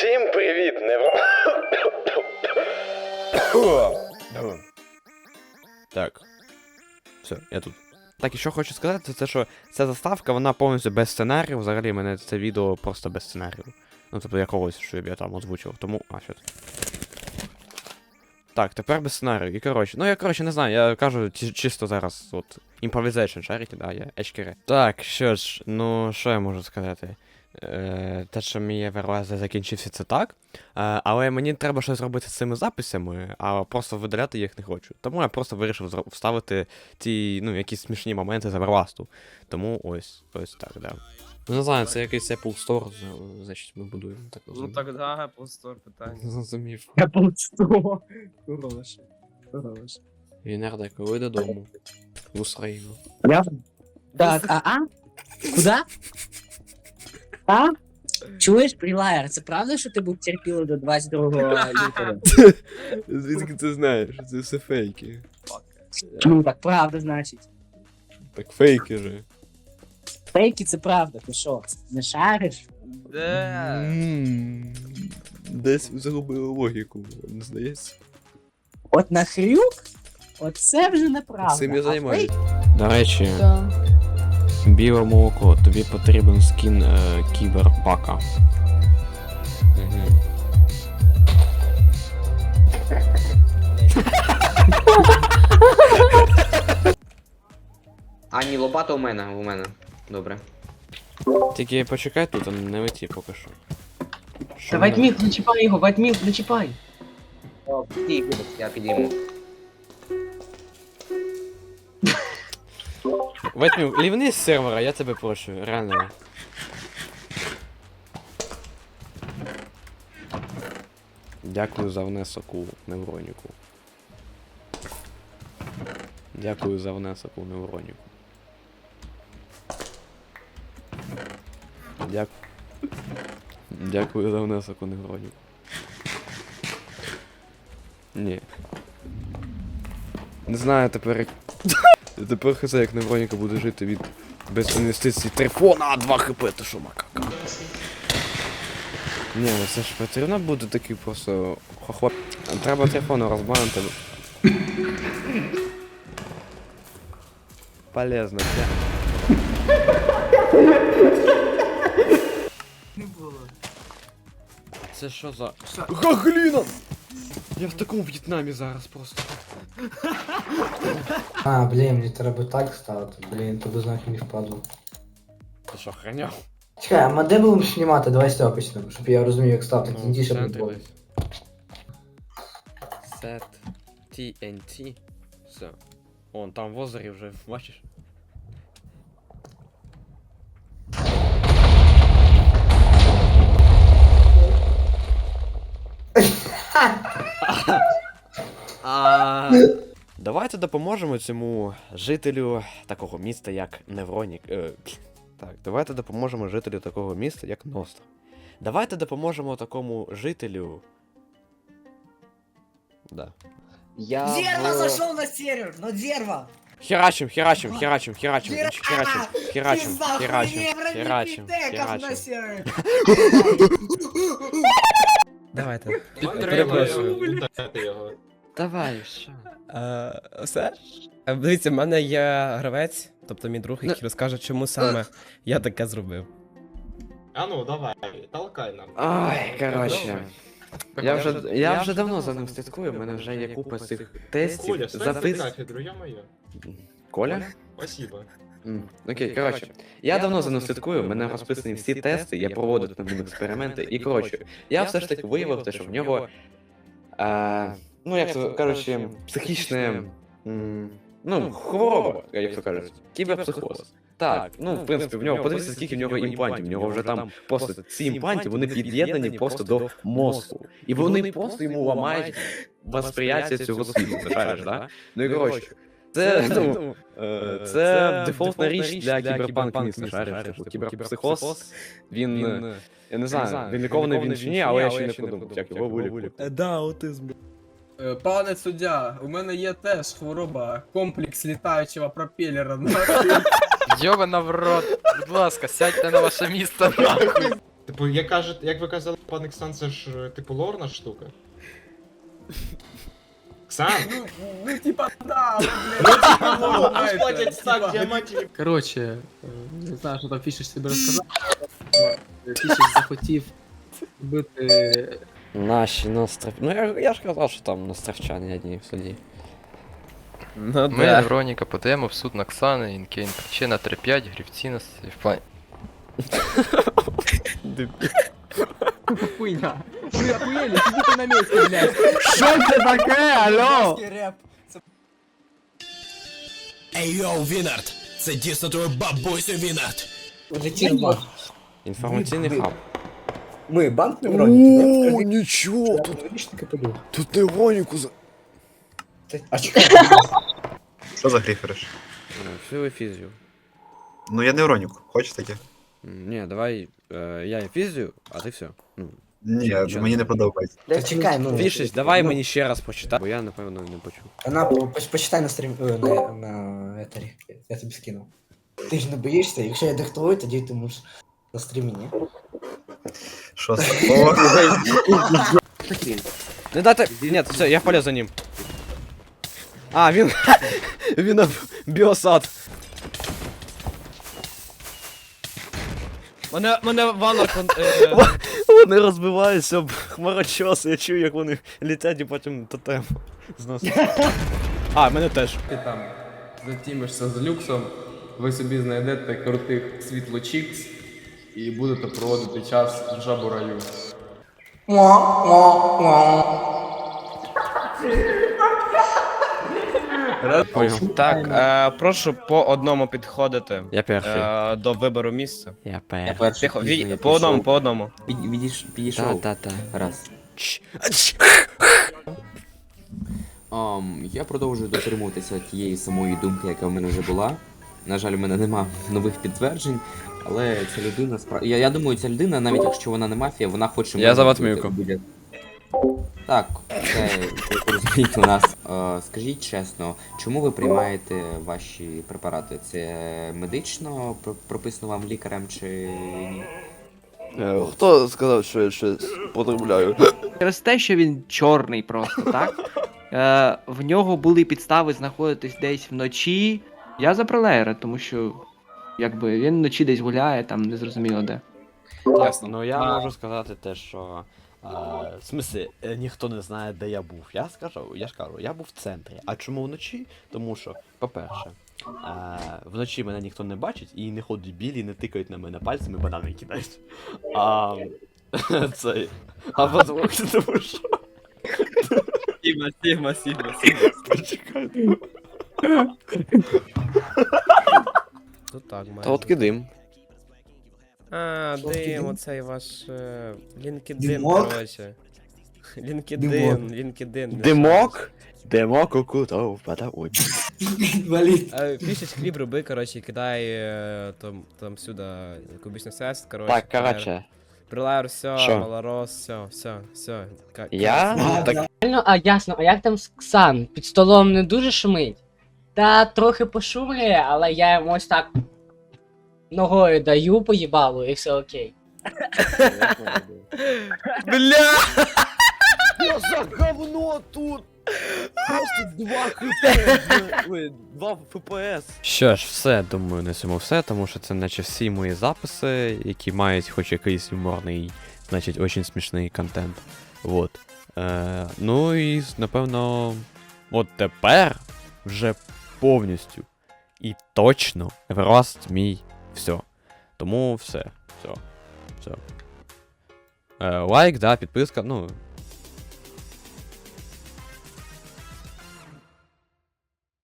Всім привіт, невро. Так. Все, я тут. Так, і що хочу сказати, це те, що ця заставка, вона повністю без сценарію. Взагалі, мене це відео просто без сценарію. Ну, тобто якогось, що я там озвучив. Тому. А, що це? Так, тепер без сценарію. І коротше, ну я коротше не знаю, я кажу чи- чисто зараз, от, improvisation, шарите, да, я ечкере. Так, що ж, ну що я можу сказати? Е, те, що мій Everlast закінчився, це так. Е, але мені треба щось робити з цими записями, а просто видаляти їх не хочу. Тому я просто вирішив вставити ті, ну, якісь смішні моменти з Everlast. Тому ось, ось так, да. Ну, не знаю, це якийсь Apple Store, за- значить, ми будуємо. Так Ну так да, Apple Store питання. Зрозумів. Apple Store. Хорош. Хорош. Вінерда, коли додому. В Україну. Так, а а? Куда? А? Чуєш, Прилаєр, це правда, що ти був терпіло до 22 лютого? Звідки ти знаєш? Це все фейки. Ну так правда, значить. Так фейки же. Фейки це правда, ти що? Не шариш? М, Десь загубили логіку, не здається. От на хрюк? Оце вже неправда. Цим я А займаюсь. До речі, Да. Біле молоко, тобі потрібен скін е, кіберпака. Угу. А, ні, лопата у мене, у мене. Добре. Тільки почекай тут, а не леті поки що. Що Давай мене- Дміт, не чіпай його, Вадьміт, не чіпай. О, стій, я підійму. Ватню, лівни з сервера, я тебе прошу, реально. Дякую за внесок у невроніку. Дякую за внесок у невроніку. Дякую. Дякую за внесок у невроніку. Ні. Не знаю тепер. Тепер хз як невроніка буде жити від без інвестицій трифона 2 хп, ти що макака. Ні, ну це ж потрібно буде такий просто хохлоп. Треба трифону розбанити. Полезно, да. Це що за. Гагліна! Я в такому В'єтнамі зараз просто. А, блін, мені треба так ставити. Блін, то без знаків не впаду. Ти що, храняв? Чекай, а ми де будемо знімати? Давай з цього почнемо, щоб я розумів, як ставити. Ну, Тінтіше центрі було. десь. Set TNT. Все. Он там в озері вже, бачиш? Давайте допоможемо цьому жителю такого міста, як Невронік. Е, так, давайте допоможемо жителю такого міста, як Ностро. Давайте допоможемо такому жителю. Да. Я Зерва в... зашел на сервер, но Зерва! Херачим, херачим, херачим, херачим, Зерва! херачим, херачим, Пизда херачим, хуйня, херачим, на херачим. сервер! Давайте. Перепрошую. Давай, що? Е, Все? Е, Дивіться, в мене є гравець, тобто мій друг, який розкаже, чому саме я таке зробив. А ну, давай, толкай нам. Ай, коротше. Я вже, я вже давно за ним слідкую, в мене вже є купа цих Коля, тестів, стой за запис... кафедру, ё-моё. Коля? Спасибо. М, Окей, коротше. Я давно за ним слідкую, в мене розписані всі тести, я проводив над ним експерименти, і коротше, я все ж таки виявив те, що в нього. А, ну, як то кажучи, психічне. м, Ну, хвороба, як то кажуть, кіберпсихоз. Так, ну в принципі, в нього подивіться, скільки в нього імплантів. В нього вже там просто ці імпланти, вони під'єднані просто до мозку. І вони просто йому ламають восприяття цього світу, ти шариш, да? Ну і коротше. Це, ну, е, це дефолтна річ для кіберпанк міста, шариш. типу, Кіберпсихоз, він, е, я не знаю, він лікований він чи ні, але я ще не подумав, як його вилікувати. Да, аутизм. Е, Пане суддя, у мене є теж хвороба, комплекс літаючого пропелера. Йобана в рот. Будь ласка, сядьте на ваше місце нахуй. Типу, як каже, як ви казали, пан Іксан, це ж е, типу лорна штука. Ксан? Ну, ну типа, да, діамантів. Короче, е, не знаю, що там Фішер собі розказав. Фішер захотів бити Наші настрав... Ну я, я ж казав, що там настравчани одні в суді. Ну Ми, да. Вероніка, подаємо в суд на Ксани, Інкейн. Причина 3-5, грівці нас в плані. хуйня. Ви охуєли, сидите на місці, блядь. Що це таке, алло? Реп. Ей йоу, Вінард! Це дійсно твій бабусю Вінард! Летів Інформаційний хаб. Ми банк невроніки. О, нічого, тут, Видиш, таке подув. за... А чекай. Що за грифериш? Філи фізію. Ну я невронік, хочеш таке? Ні, давай е, я фізію, а ти все. Ну. Ні, Нічого. мені не подобається. Та чекай, ну. Фішись, давай мені ще раз почитай, бо я напевно не почув. На, поч- почитай на стрім. е, На, на етері. Я тобі скинув. Ти ж не боїшся, якщо я диктую, тоді ти можеш на стрімі, ні? Що це такого? Не дайте. Ні, все, я полез за ним. А, він. він на біосад. Мене, мене Ванор... кон- е, Вони розбиваються об хмарочоси, я чую, як вони літять і потім тотем зносять. А, мене теж. Ти там затімишся з люксом, ви собі знайдете крутих світлочікс і будете проводити час в жабураю. Понял. Так, е, прошу по одному підходити Я перший. е, до вибору місця. Я перший. Тихо, ві- по одному, по одному. Підійшов. Та, та, та. Раз. Чш. Um, я продовжую дотримуватися тієї самої думки, яка в мене вже була. На жаль, у мене нема нових підтверджень, але ця людина справді. Я, я думаю, ця людина, навіть якщо вона не мафія, вона хоче. Я за вбити Так, це ви розумієте нас. Е, скажіть чесно, чому ви приймаєте ваші препарати? Це медично прописано вам лікарем чи ні? Хто сказав, що я щось потребляю? Через те, що він чорний просто, так? Е, в нього були підстави знаходитись десь вночі. Я за пролеєра, тому що якби він вночі десь гуляє, там незрозуміло де. Ясно. Ну я можу сказати те, що. А, в смислі, е, ніхто не знає, де я був. Я скажу, я ж кажу, я був в центрі. А чому вночі? Тому що, по-перше, а, вночі мене ніхто не бачить і не ходять білі, не тикають на мене пальцями, банани кидають. А це. А по-друге, тому що. Сігма, сігма, сігма. Почекай. Тут так, Та майже. от кидим. А, Що, дим, оцей ваш е, LinkedIn, Димок? коротше. Димок. LinkedIn, LinkedIn. не Димок? Димок окутав впадав. Валід. Е, Пишеш хліб, роби, коротше, кидай е, там, там сюди кубічний сет, коротше. Так, коротше. Прилайер, все, Що? малорос, все, все, все. Ка- Я? Так. Реально, а ясно, а як там з Ксан? Під столом не дуже шумить? Та трохи пошумлює, але я йому ось так ногою даю по їбалу і все окей. Бля! Що за говно тут? Просто 2 хп. Ой, 2 фпс. Що ж, все, думаю, на цьому все, тому що це наче всі мої записи, які мають хоч якийсь юморний, значить, очень смішний контент. Вот. Е, ну і напевно, от тепер вже повністю і точно Everlast мій все. Тому все. Все. Все. Лайк, да, підписка, ну,